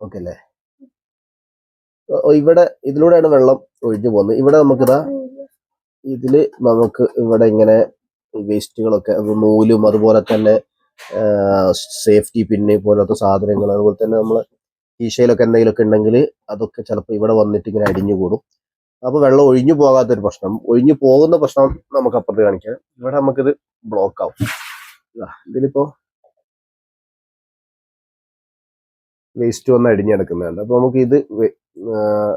Okay അല്ലേ? ഇവിടെ ഇതിലൂടെയാണ് വെള്ളം ഒഴിഞ്ഞു പോകുന്നത്. ഇവിടെ നമുക്കിതാ ഇതിൽ നമുക്ക് ഇവിടെ ഇങ്ങനെ വേസ്റ്റുകളൊക്കെ നൂലും അതുപോലെ തന്നെ സേഫ്റ്റി പിന്നെ പോലത്തെ സാധനങ്ങൾ അതുപോലെ തന്നെ നമ്മൾ ഈശയിലൊക്കെ എന്തെങ്കിലുമൊക്കെ ഉണ്ടെങ്കിൽ അതൊക്കെ ചിലപ്പോൾ ഇവിടെ വന്നിട്ട് ഇങ്ങനെ അടിഞ്ഞു കൂടും. അപ്പോൾ വെള്ളം ഒഴിഞ്ഞു പോകാത്തൊരു പ്രശ്നം. ഒഴിഞ്ഞു പോകുന്ന പ്രശ്നം നമുക്ക് അപ്പുറത്ത് കാണിക്കാം. ഇവിടെ നമുക്കിത് ബ്ലോക്ക് ആവും. ഇതിലിപ്പോ വേസ്റ്റ് വന്ന് അടിഞ്ഞെടുക്കുന്നുണ്ട് അപ്പൊ നമുക്ക് ഇത്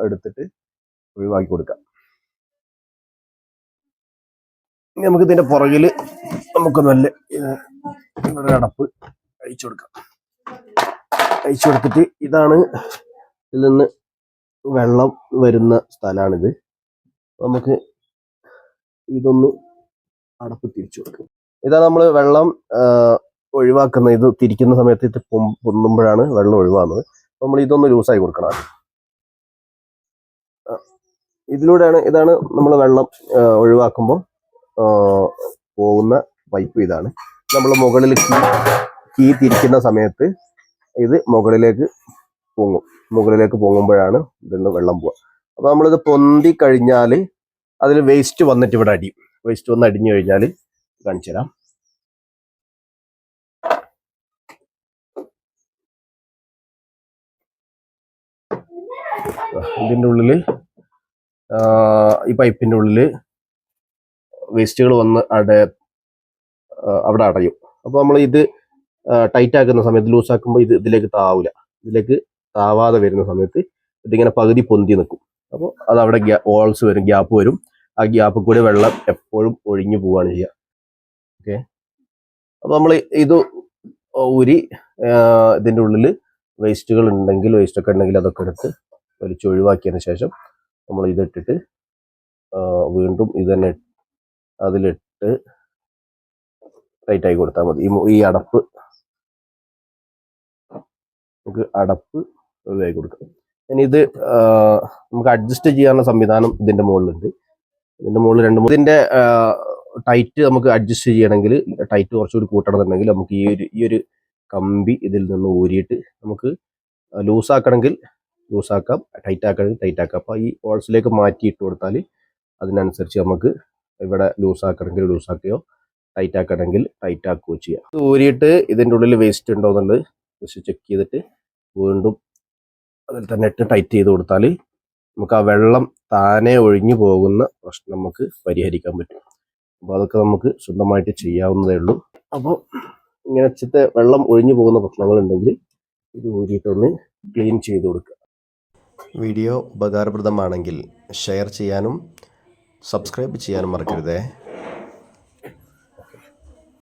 എടുത്തിട്ട് ഒഴിവാക്കി കൊടുക്കാം. നമുക്ക് ഇതിന്റെ പുറകിൽ നമുക്ക് നല്ല അടപ്പ് അഴിച്ചു കൊടുക്കാം. അഴിച്ചു കൊടുത്തിട്ട് ഇതാണ് ഇതിൽ നിന്ന് വെള്ളം വരുന്ന സ്ഥലമാണിത്. നമുക്ക് ഇതൊന്ന് അടപ്പ് തിരിച്ചു കൊടുക്കും. ഇതാ നമ്മൾ വെള്ളം ഒഴിവാക്കുന്ന ഇത് തിരിക്കുന്ന സമയത്ത് ഇത് പൊന്നുമ്പോഴാണ് വെള്ളം ഒഴിവാകുന്നത്. നമ്മൾ ഇതൊന്ന് ലൂസായി കൊടുക്കണം ഇതിലൂടെയാണ് ഇതാണ് നമ്മൾ വെള്ളം ഒഴിവാക്കുമ്പോൾ പോകുന്ന പൈപ്പ് ഇതാണ്. നമ്മൾ മുകളിൽ കീ കീ തിരിക്കുന്ന സമയത്ത് ഇത് മുകളിലേക്ക് പൊങ്ങും. മുകളിലേക്ക് പൊങ്ങുമ്പോഴാണ് ഇതിൽ നിന്ന് വെള്ളം പോവുക. അപ്പൊ നമ്മളിത് പൊന്തി കഴിഞ്ഞാൽ അതിൽ വേസ്റ്റ് വന്നിട്ട് ഇവിടെ അടിയും വേസ്റ്റ് വന്ന് അടിഞ്ഞു കഴിഞ്ഞാൽ കാണിച്ചു തരാം ഇതിന്റെ ഉള്ളിൽ ഈ പൈപ്പിന്റെ ഉള്ളിൽ വേസ്റ്റുകൾ വന്ന് ആ, അവിടെ അടയും. അപ്പോൾ നമ്മൾ ഇത് ടൈറ്റ് ആക്കുന്ന സമയത്ത് ലൂസ് ആക്കുമ്പോൾ ഇത് ഇതിലേക്ക് താവില്ല ഇതിലേക്ക് താവാതെ വരുന്ന സമയത്ത് ഇതിങ്ങനെ പകുതി പൊന്തി നിൽക്കും അപ്പോൾ അത് അവിടെ ഹോൾസ് വരും ഗ്യാപ്പ് വരും. ആ ഗ്യാപ്പ് കൂടെ വെള്ളം എപ്പോഴും ഒഴിഞ്ഞു പോവുകയാണ് ചെയ്യുക ഓക്കെ. അപ്പോൾ നമ്മൾ ഇത് ഊരി ഇതിന്റെ ഉള്ളിൽ വേസ്റ്റുകൾ ഉണ്ടെങ്കിൽ വേസ്റ്റ് ഒക്കെ ഉണ്ടെങ്കിൽ അതൊക്കെ എടുത്ത് വലിച്ച് ഒഴിവാക്കിയതിന് ശേഷം നമ്മൾ ഇതിട്ടിട്ട് വീണ്ടും ഇത് തന്നെ അതിലിട്ട് ടൈറ്റായി കൊടുത്താൽ മതി. ഈ അടപ്പ് നമുക്ക് അടപ്പ് ഒഴിവാക്കി കൊടുക്കാം. ഇനി ഇത് നമുക്ക് അഡ്ജസ്റ്റ് ചെയ്യാനുള്ള സംവിധാനം ഇതിന്റെ മുകളിലുണ്ട്. ഇതിന്റെ മുകളിൽ രണ്ട് ഇതിന്റെ ടൈറ്റ് നമുക്ക് അഡ്ജസ്റ്റ് ചെയ്യണമെങ്കിൽ ടൈറ്റ് കുറച്ചുകൂടി കൂട്ടണമെന്നുണ്ടെങ്കിൽ നമുക്ക് ഈ ഒരു ഈ ഒരു കമ്പി ഇതിൽ നിന്ന് ഊരിയിട്ട് നമുക്ക് ലൂസാക്കണമെങ്കിൽ ലൂസാക്കാം ടൈറ്റ് ആക്കണമെങ്കിൽ ടൈറ്റ് ആക്കാം. അപ്പോൾ ഈ ഹോൾസിലേക്ക് മാറ്റി ഇട്ട് കൊടുത്താൽ അതിനനുസരിച്ച് നമുക്ക് ഇവിടെ ലൂസാക്കണമെങ്കിൽ ലൂസാക്കുകയോ ടൈറ്റ് ആക്കണമെങ്കിൽ ടൈറ്റ് ആക്കുകയോ ചെയ്യാം. ഇത് ഊരിയിട്ട് ഇതിന്റെ ഉള്ളിൽ വേസ്റ്റ് ഉണ്ടോ എന്നുള്ളത് ജസ്റ്റ് ചെക്ക് ചെയ്തിട്ട് വീണ്ടും അതിൽ തന്നെ ഇട്ട് ടൈറ്റ് ചെയ്ത് കൊടുത്താൽ നമുക്ക് ആ വെള്ളം താനെ ഒഴിഞ്ഞു പോകുന്ന പ്രശ്നം നമുക്ക് പരിഹരിക്കാൻ പറ്റും. അപ്പോൾ അതൊക്കെ നമുക്ക് സ്വന്തമായിട്ട് ചെയ്യാവുന്നതേ ഉള്ളൂ. അപ്പോൾ ഇങ്ങനെ വെച്ചിട്ട് വെള്ളം ഒഴിഞ്ഞു പോകുന്ന പ്രശ്നങ്ങളുണ്ടെങ്കിൽ ഇത് ഊരിയിട്ടൊന്ന് ക്ലീൻ ചെയ്ത് കൊടുക്കുക. വീഡിയോ ഉപകാരപ്രദമാണെങ്കിൽ ഷെയർ ചെയ്യാനും സബ്സ്ക്രൈബ് ചെയ്യാനും മറക്കരുതേ.